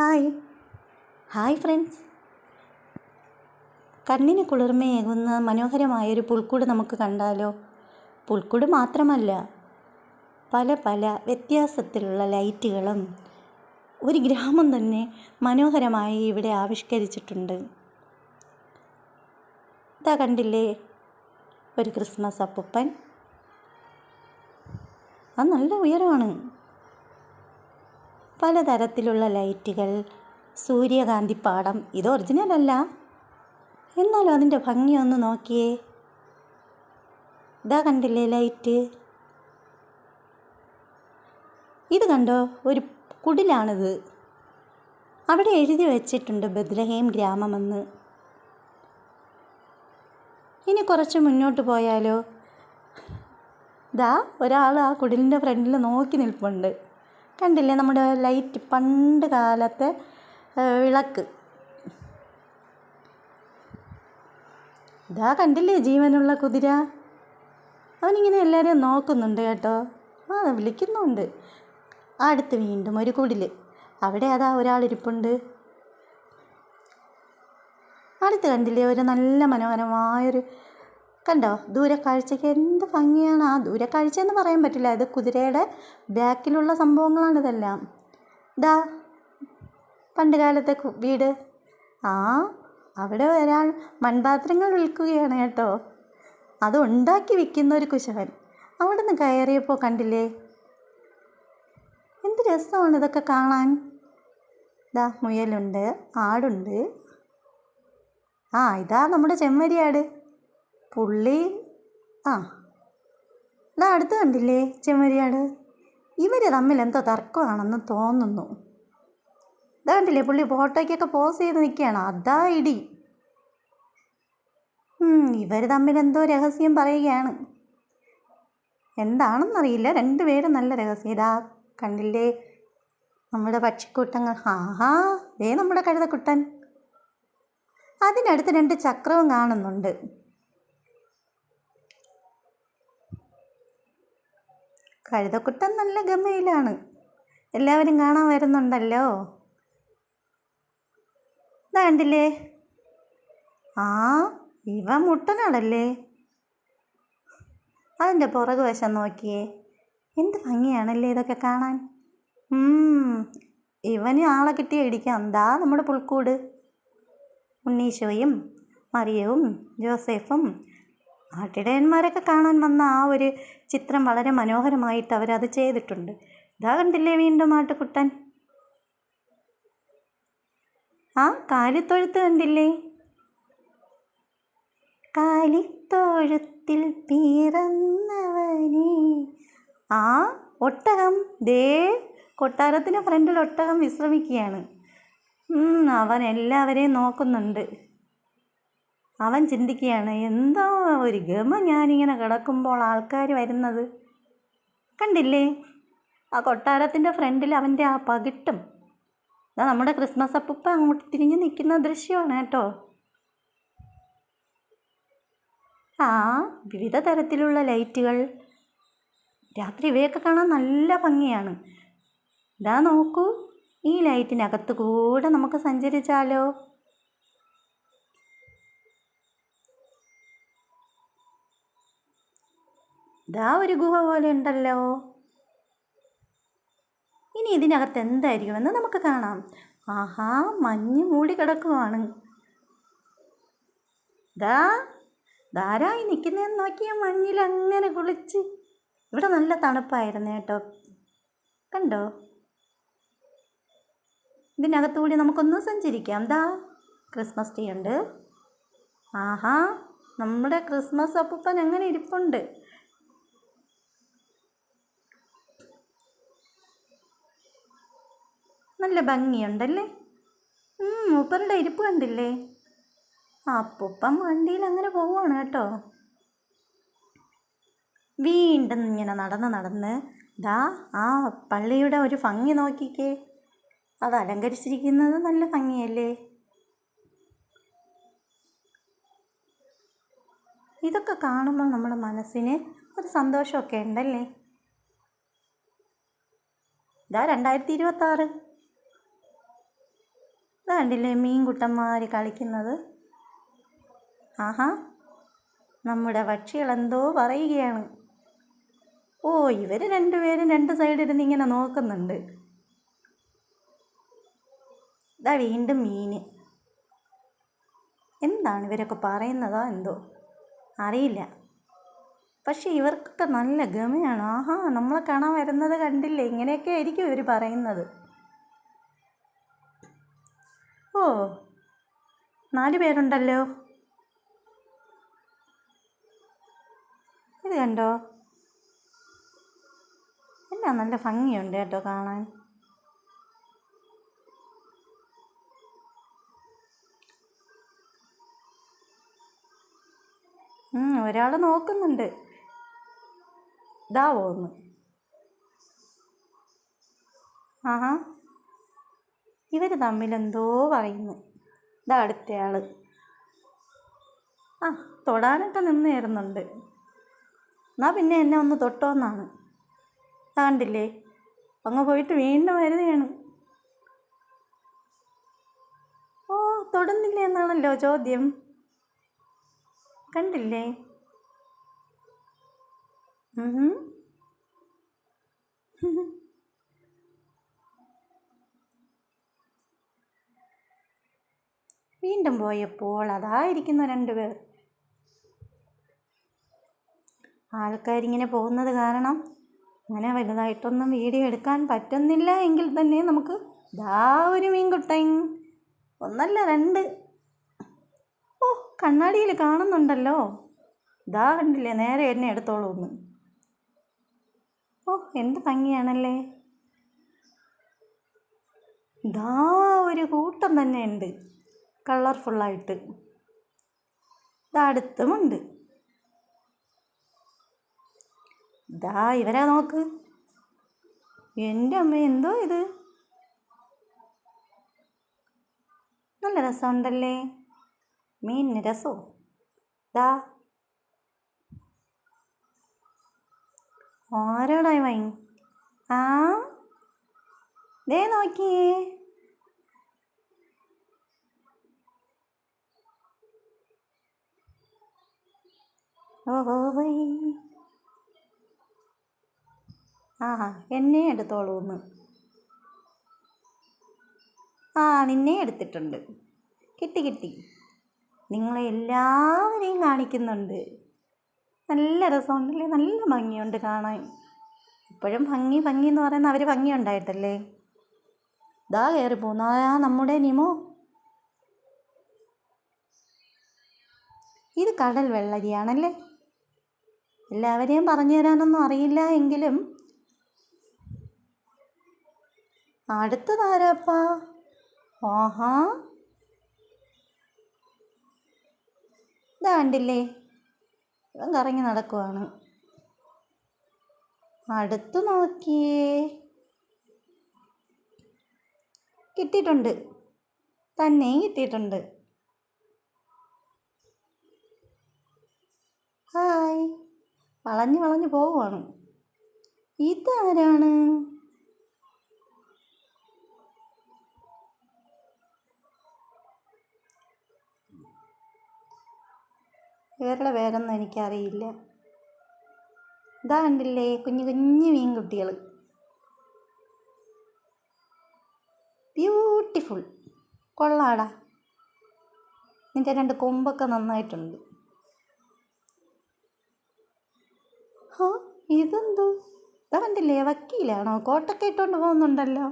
Hi. Hi friends. കണ്ണിന് കുളിർമയേകുന്ന മനോഹരമായൊരു പുൽക്കൂട് നമുക്ക് കണ്ടാലോ? പുൽക്കൂട് മാത്രമല്ല പല പല വ്യത്യാസത്തിലുള്ള ലൈറ്റുകളും ഒരു ഗ്രാമം തന്നെ മനോഹരമായി ഇവിടെ ആവിഷ്കരിച്ചിട്ടുണ്ട്. ഇതാ കണ്ടില്ലേ? ഒരു ക്രിസ്മസ് അപ്പൂപ്പൻ. അത് നല്ല ഉയരമാണ്. പലതരത്തിലുള്ള ലൈറ്റുകൾ സൂര്യകാന്തിപ്പാടം ഇത് ഒറിജിനൽ അല്ല. എന്നാലും അതിന്റെ ഭംഗി ഒന്ന് നോക്കിയേ. ഇതാ കണ്ടില്ലേ ലൈറ്റ്? ഇത് കണ്ടോ? ഒരു കുടിലാണിത്. അവിടെ എഴുതി വച്ചിട്ടുണ്ട് ബദ്ലഹേം ഗ്രാമമെന്ന്. ഇനി കുറച്ച് മുന്നോട്ട് പോയാലോ? ദാ ഒരാൾ ആ കുടിലിന്റെ ഫ്രണ്ടിൽ നോക്കി നിൽപ്പുണ്ട്. കണ്ടില്ലേ നമ്മുടെ ലൈറ്റ് പണ്ട് കാലത്തെ വിളക്ക്? ഇതാ കണ്ടില്ലേ ജീവനുള്ള കുതിര? അവനിങ്ങനെ എല്ലാവരെയും നോക്കുന്നുണ്ട് കേട്ടോ. ആ വിളിക്കുന്നുണ്ട്. അടുത്ത് വീണ്ടും ഒരു കുടിൽ അവിടെ അതാ ഒരാളിരിപ്പുണ്ട് അടുത്ത് കണ്ടില്ലേ ഒരു നല്ല മനോഹരമായൊരു കണ്ടോ? ദൂരക്കാഴ്ചയ്ക്ക് എന്ത് ഭംഗിയാണ്? ആ ദൂരക്കാഴ്ച എന്ന് പറയാൻ പറ്റില്ല. ഇത് കുതിരയുടെ ബാക്കിലുള്ള സംഭവങ്ങളാണ് ഇതെല്ലാം. ഇതാ പണ്ട് കാലത്തെ വീട്. ആ അവിടെ ഒരാൾ മൺപാത്രങ്ങൾ വിൽക്കുകയാണ് കേട്ടോ. അത് ഉണ്ടാക്കി വിൽക്കുന്ന ഒരു കുശവൻ. അവിടെ നിന്ന് കയറിയപ്പോൾ കണ്ടില്ലേ? എന്ത് രസമാണ് ഇതൊക്കെ കാണാൻ. ദാ മുയലുണ്ട് ആടുണ്ട്. ആ ഇതാ നമ്മുടെ ചെമ്മരിയാട്. പുള്ളി ആ ഇതാ അടുത്ത് കണ്ടില്ലേ ചെമ്മരിയാട്? ഇവർ തമ്മിൽ എന്തോ തർക്കമാണെന്ന് തോന്നുന്നു. ഇതാ കണ്ടില്ലേ പുള്ളി ഫോട്ടോയ്ക്കൊക്കെ പോസ് ചെയ്ത് നിൽക്കുകയാണ്. അതാ ഇടി. ഇവർ തമ്മിൽ എന്തോ രഹസ്യം പറയുകയാണ്. എന്താണെന്നറിയില്ല. രണ്ടുപേരും നല്ല രഹസ്യം. ഇതാ കണ്ടില്ലേ നമ്മുടെ പക്ഷിക്കൂട്ടങ്ങൾ. ആഹാ ദേ നമ്മുടെ കഴുതക്കുട്ടൻ. അതിനടുത്ത് രണ്ട് ചക്രവും കാണുന്നുണ്ട്. കഴുതക്കുട്ടൻ നല്ല ഗമയിലാണ്. എല്ലാവരും കാണാൻ വരുന്നുണ്ടല്ലോ. ഇതാ കണ്ടില്ലേ? ആ ഇവ മുട്ടനാടല്ലേ? അതിന്റെ പുറകു വശം നോക്കിയേ. എന്ത് ഭംഗിയാണല്ലേ ഇതൊക്കെ കാണാൻ? ഇവന് ആളെ കിട്ടിയ ഇടിക്കാം. എന്താ നമ്മുടെ പുൽക്കൂട്? ഉണ്ണീശോയും മറിയവും ജോസഫും ആട്ടിടയന്മാരൊക്കെ കാണാൻ വന്ന ആ ഒരു ചിത്രം വളരെ മനോഹരമായിട്ട് അവരത് ചെയ്തിട്ടുണ്ട്. ഇതാ കണ്ടില്ലേ വീണ്ടും ആട്ടുകുട്ടൻ? ആ കാലിത്തൊഴുത്ത് കണ്ടില്ലേ? കാലിത്തൊഴുത്തിൽ പിറന്നവനെ. ആ ഒട്ടകം. ദേ കൊട്ടാരത്തിന് ഫ്രണ്ടിൽ ഒട്ടകം വിശ്രമിക്കുകയാണ്. അവൻ എല്ലാവരെയും നോക്കുന്നുണ്ട്. അവൻ ചിന്തിക്കുകയാണ് എന്തോ ഒരു ഗമ ഞാനിങ്ങനെ കിടക്കുമ്പോൾ ആൾക്കാർ വരുന്നത്? കണ്ടില്ലേ? ആ കൊട്ടാരത്തിന്റെ ഫ്രണ്ടിൽ അവന്റെ ആ പകിട്ടും. അതാ നമ്മുടെ ക്രിസ്മസ് അപ്പുപ്പ അങ്ങോട്ട് തിരിഞ്ഞ് നിൽക്കുന്ന ദൃശ്യമാണ് കേട്ടോ. ആ വിവിധ തരത്തിലുള്ള ലൈറ്റുകൾ. രാത്രി ഇവയൊക്കെ കാണാൻ നല്ല ഭംഗിയാണ്. ഇതാ നോക്കൂ ഈ ലൈറ്റിനകത്ത് കൂടെ നമുക്ക് സഞ്ചരിച്ചാലോ? ഇതാ ഒരു ഗുഹ പോലെ ഉണ്ടല്ലോ. ഇനി ഇതിനകത്ത് എന്തായിരിക്കുമെന്ന് നമുക്ക് കാണാം. ആഹാ മഞ്ഞ് മൂടി കിടക്കുവാണ്. ദാ ധാരായി നിൽക്കുന്നതെന്ന് നോക്കിയ മഞ്ഞിൽ അങ്ങനെ കുളിച്ച്. ഇവിടെ നല്ല തണുപ്പായിരുന്നു കേട്ടോ. കണ്ടോ? ഇതിനകത്തുകൂടി നമുക്കൊന്ന് സഞ്ചരിക്കാം. ദാ ക്രിസ്മസ് ട്രീ ഉണ്ട്. ആഹാ നമ്മുടെ ക്രിസ്മസ് അപ്പൂപ്പൻ എങ്ങനെ ഇരിപ്പുണ്ട്. നല്ല ഭംഗിയുണ്ടല്ലേ? മൂപ്പറുടെ ഇരിപ്പ് കണ്ടില്ലേ? അപ്പൊപ്പം വണ്ടിയിൽ അങ്ങനെ പോവുകയാണ് കേട്ടോ. വീണ്ടും ഇങ്ങനെ നടന്ന് നടന്ന് ദാ ആ പള്ളിയുടെ ഒരു ഭംഗി നോക്കിക്കേ. അത് അലങ്കരിച്ചിരിക്കുന്നത് നല്ല ഭംഗിയല്ലേ? ഇതൊക്കെ കാണുമ്പോൾ നമ്മുടെ മനസ്സിന് ഒരു സന്തോഷമൊക്കെ ഉണ്ടല്ലേ? ഇതാ രണ്ടായിരത്തി ഇരുപത്താറ്. ഇത് കണ്ടില്ലേ മീൻകുട്ടന്മാർ കളിക്കുന്നത്? ആഹാ നമ്മുടെ പക്ഷികൾ എന്തോ പറയുകയാണ്. ഓ ഇവർ രണ്ടുപേരും രണ്ട് സൈഡിരുന്ന് ഇങ്ങനെ നോക്കുന്നുണ്ട്. ഇതാ വീണ്ടും മീൻ എന്താണ് ഇവരൊക്കെ പറയുന്നതോ എന്തോ? അറിയില്ല. പക്ഷേ ഇവർക്കൊക്കെ നല്ല ഗമയാണ്. ആഹാ നമ്മളെ കാണാൻ വരുന്നത് കണ്ടില്ലേ? ഇങ്ങനെയൊക്കെ ആയിരിക്കും ഇവർ പറയുന്നത്. ഓ നാല് പേരുണ്ടല്ലോ. ഇത് കണ്ടോ? എല്ലാം നല്ല ഭംഗിയുണ്ട് കേട്ടോ കാണാൻ. ഒരാൾ നോക്കുന്നുണ്ട്. ഇതാവോ ഒന്ന് ആഹാ. ഇവർ തമ്മിൽ എന്തോ പറയുന്നു. ഇതാ അടുത്തയാൾ ആ തൊടാനൊക്കെ നിന്ന് തരുന്നുണ്ട് എന്നാൽ പിന്നെ എന്നെ ഒന്ന് തൊട്ടോന്നാണ്. താണ്ടില്ലേ അങ്ങ് പോയിട്ട് വീണ്ടും വരുകയാണ് ഓ തൊടുന്നില്ലേ എന്നാണല്ലോ ചോദ്യം. കണ്ടില്ലേ? ഉഹും. വീണ്ടും പോയപ്പോൾ അതായിരിക്കുന്നു രണ്ടുപേർ ആൾക്കാരിങ്ങനെ പോകുന്നത് കാരണം അങ്ങനെ വലുതായിട്ടൊന്നും വീഡിയോ എടുക്കാൻ പറ്റുന്നില്ല എങ്കിൽ തന്നെ നമുക്ക് ദാ ഒരു മീൻകുട്ടൻ. ഒന്നല്ല രണ്ട്. ഓ കണ്ണാടിയിൽ കാണുന്നുണ്ടല്ലോ. ദാ കണ്ടില്ലേ നേരെ എന്നെ എടുത്തോളൂ ഒന്ന് ഓ എന്ത് ഭംഗിയാണല്ലേ. ദാ ഒരു കൂട്ടം തന്നെ ഉണ്ട്. കളർഫുള്ളായിട്ട്. ഇതടുത്തുമുണ്ട് ഇതാ ഇവരാ നോക്ക്. എന്റെ അമ്മ എന്തോ ഇത്? നല്ല രസമുണ്ടല്ലേ? മീനിന് രസമോ ദാ. ആരോടായി വൈ ആ? ദേ നോക്കിയേ. ഓഹോ ആ എന്നെ എടുത്തോളൂ ഒന്ന്. ആ നിന്നെ എടുത്തിട്ടുണ്ട്. കിട്ടി കിട്ടി. നിങ്ങളെ എല്ലാവരെയും കാണിക്കുന്നുണ്ട്. നല്ല രസമുണ്ടല്ലേ? നല്ല ഭംഗിയുണ്ട് കാണാൻ. ഇപ്പോഴും ഭംഗി ഭംഗി എന്ന് പറയുന്ന അവർ ഭംഗി ഉണ്ടായിട്ടല്ലേ? ദാ കയറി പോന്നു ആ നമ്മുടെ നിമോ. ഇത് കടൽ വെള്ളരിയാണല്ലേ? എല്ലാവരെയും പറഞ്ഞു തരാനൊന്നും അറിയില്ല എങ്കിലും. അടുത്തതാരപ്പ ആഹാ. ഇതാണ്ടില്ലേ? ഇവൻ കറങ്ങി നടക്കുവാണ്. അടുത്ത് നോക്കിയേ. കിട്ടിയിട്ടുണ്ട്. തന്നെ കിട്ടിയിട്ടുണ്ട്. ഹായ്. വളഞ്ഞ് വളഞ്ഞു പോവുകയാണ് ഇതാരാണ്? ഇവരുടെ പേരൊന്നും എനിക്കറിയില്ല. ഇതാ കണ്ടില്ലേ കുഞ്ഞു കുഞ്ഞു മീൻകുട്ടികൾ ബ്യൂട്ടിഫുൾ കൊള്ളാടാ. നിന്റെ രണ്ട് കൊമ്പൊക്കെ നന്നായിട്ടുണ്ട്. ഇതെന്തോ? ഇതാ കണ്ടില്ലേ വക്കീലാണോ? കോട്ടൊക്കെ ഇട്ടുകൊണ്ട് പോകുന്നുണ്ടല്ലോ.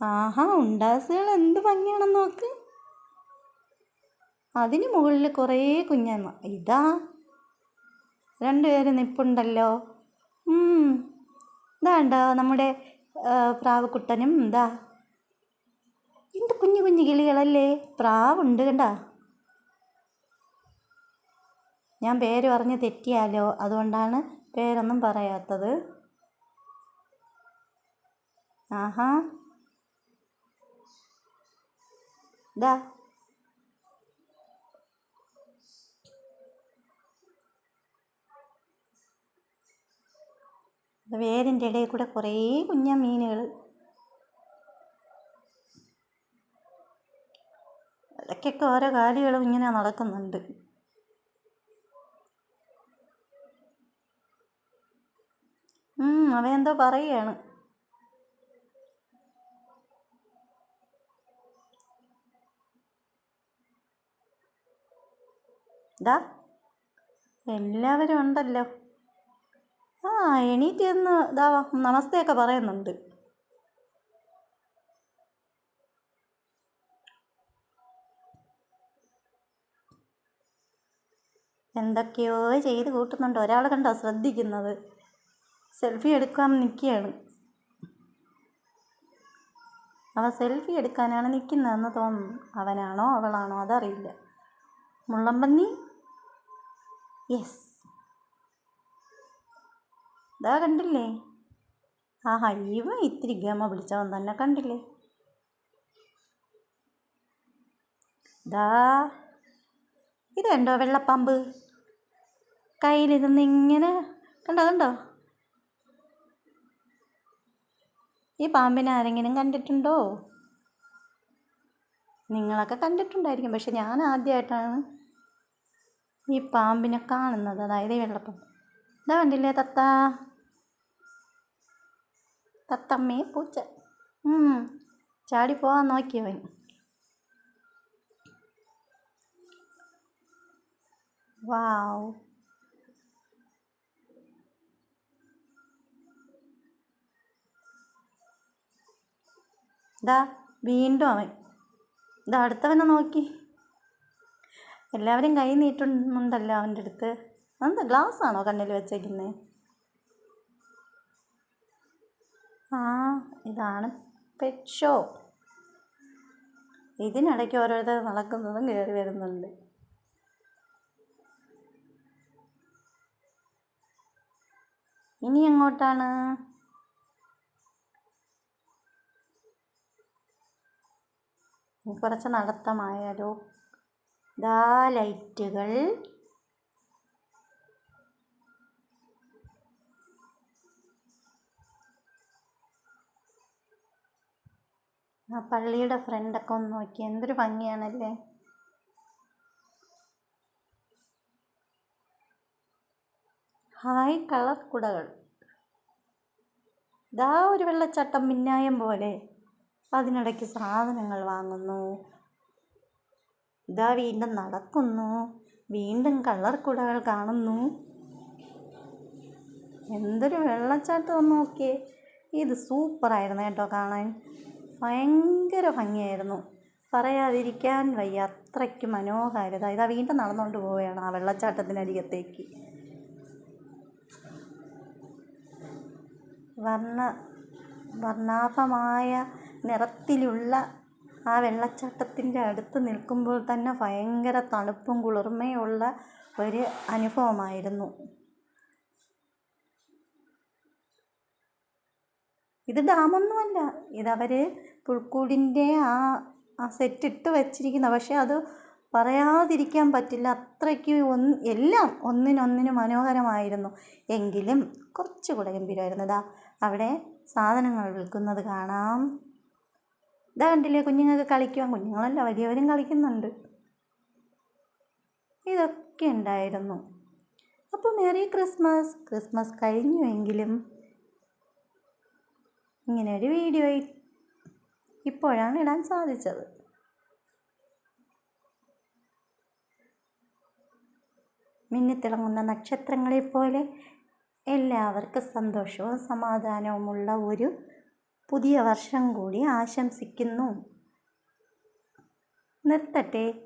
ആഹാ ഉണ്ടാസുകൾ എന്ത് ഭംഗിയാണെന്ന് നോക്ക്. അതിന് മുകളിൽ കുറേ കുഞ്ഞമ്മ ഇതാ. രണ്ടുപേര് നിപ്പുണ്ടല്ലോ. ഇതാണ്ടോ നമ്മുടെ പ്രാവക്കുട്ടനും ഇതാ. എന്ത് കുഞ്ഞു കുഞ്ഞു കിളികളല്ലേ? പ്രാവുണ്ട് കണ്ടാ? ഞാൻ പേര് പറഞ്ഞ് തെറ്റിയാലോ? അതുകൊണ്ടാണ് പേരൊന്നും പറയാത്തത്. ആഹാ. ദാ. വേരിന്റെ ഇടയിൽ കൂടെ കുറേ കുഞ്ഞ മീനുകൾ ഇടയ്ക്കൊക്കെ ഓരോ കാര്യങ്ങളും ഇങ്ങനെ നടക്കുന്നുണ്ട്. അവൻ എന്തോ പറയുകയാണ്. ദാ എല്ലാവരും ഉണ്ടല്ലോ. ആ എണീറ്റ് എന്ന് ഇതാ നമസ്തയൊക്കെ പറയുന്നുണ്ട്. എന്തൊക്കെയോ ചെയ്ത് കൂട്ടുന്നുണ്ട്. ഒരാൾ കണ്ടോ ശ്രദ്ധിക്കുന്നത്? സെൽഫി എടുക്കാൻ നിൽക്കുകയാണ്. അവ സെൽഫി എടുക്കാനാണ് നിൽക്കുന്നതെന്ന് തോന്നുന്നു. അവനാണോ അവളാണോ അതറിയില്ല. മുള്ളമ്പന്നി? യെസ്. ഇതാ കണ്ടില്ലേ? ആ ഇവൻ ഇത്തിരി ഗമ പിടിച്ചവൻ തന്നെ കണ്ടില്ലേ? ദാ ഇത്. കണ്ടോ വെള്ളപ്പാമ്പ്? കയ്യിലിരുന്ന് ഇങ്ങനെ കണ്ടോ കണ്ടോ? ഈ പാമ്പിനെ ആരെങ്കിലും കണ്ടിട്ടുണ്ടോ? നിങ്ങളൊക്കെ കണ്ടിട്ടുണ്ടായിരിക്കും. പക്ഷെ ഞാൻ ആദ്യമായിട്ടാണ് ഈ പാമ്പിനെ കാണുന്നത്. അതായത് ഈ വെള്ളപ്പാമ്പ് ഇതാ കണ്ടില്ലേ തത്ത? തത്തമ്മേ പൂച്ച. ചാടി പോവാൻ നോക്കിയവൻ വാവ് ഇതാ വീണ്ടും അവൻ. ഇതാ അടുത്തവനെ നോക്കി. എല്ലാവരും കൈ നീട്ടുന്നുണ്ടല്ലോ അവന്റെ അടുത്ത്. എന്താ ഗ്ലാസ് ആണോ കണ്ണിൽ വെച്ചേക്കുന്നത് ആ ഇതാണ് പെറ്റ് ഷോ ഇതിനിടയ്ക്ക് ഓരോരുത്തർ നടക്കുന്നതും കയറി വരുന്നുണ്ട്. ഇനി എങ്ങോട്ടാണ്? കുറച്ച് നടത്തമായാലോ? ദാ ലൈറ്റുകൾ. ആ പള്ളിയുടെ ഫ്രണ്ടൊക്കെ ഒന്ന് നോക്കി. എന്തൊരു ഭംഗിയാണല്ലേ? ഹായ് കളർ കുടകൾ. ദാ ഒരു വെള്ളച്ചാട്ടം മിന്നായം പോലെ. അതിനിടയ്ക്ക് സാധനങ്ങൾ വാങ്ങുന്നു. ഇതാ വീണ്ടും നടക്കുന്നു. വീണ്ടും കളർ കുടകൾ കാണുന്നു. എന്തൊരു വെള്ളച്ചാട്ടം നോക്കിയേ. ഇത് സൂപ്പറായിരുന്നു കേട്ടോ കാണാൻ. ഭയങ്കര ഭംഗിയായിരുന്നു. പറയാതിരിക്കാൻ വയ്യ. അത്രയ്ക്ക് മനോഹാരിത. ഇതാ വീണ്ടും നടന്നുകൊണ്ട് പോവുകയാണ് ആ വെള്ളച്ചാട്ടത്തിനരികത്തേക്ക്. വർണ വർണാഭമായ നിറത്തിലുള്ള ആ വെള്ളച്ചാട്ടത്തിന്റെ അടുത്ത് നിൽക്കുമ്പോൾ തന്നെ ഭയങ്കര തണുപ്പും കുളിർമയുള്ള ഒരു അനുഭവമായിരുന്നു. ഇത് ഡാമൊന്നുമല്ല. ഇതവർ പുൽക്കൂടിന്റെ ആ ആ സെറ്റിട്ട് വച്ചിരിക്കുന്ന പക്ഷേ അത് പറയാതിരിക്കാൻ പറ്റില്ല. അത്രയ്ക്ക് ഒന്ന് എല്ലാം ഒന്നിനൊന്നിന് മനോഹരമായിരുന്നു. എങ്കിലും കുറച്ചുകൂടെ ഗംഭീരമായിരുന്നു. ഇതാ അവിടെ സാധനങ്ങൾ വിൽക്കുന്നത് കാണാം. ഇതാ കണ്ടില്ലേ കുഞ്ഞുങ്ങൾക്ക് കളിക്കുവാൻ? കുഞ്ഞുങ്ങളല്ല വലിയവരും കളിക്കുന്നുണ്ട്. ഇതൊക്കെ ഉണ്ടായിരുന്നു. അപ്പോൾ മേരി ക്രിസ്മസ്. ക്രിസ്മസ് കഴിഞ്ഞുവെങ്കിലും ഇങ്ങനെ ഒരു വീഡിയോ ഇപ്പോഴാണ് ഇടാൻ സാധിച്ചത്. മിന്നിത്തിളങ്ങുന്ന നക്ഷത്രങ്ങളെപ്പോലെ എല്ലാവർക്കും സന്തോഷവും സമാധാനവുമുള്ള ഒരു പുതിയ വർഷം കൂടി ആശംസിക്കുന്നു. നിർത്തട്ടെ.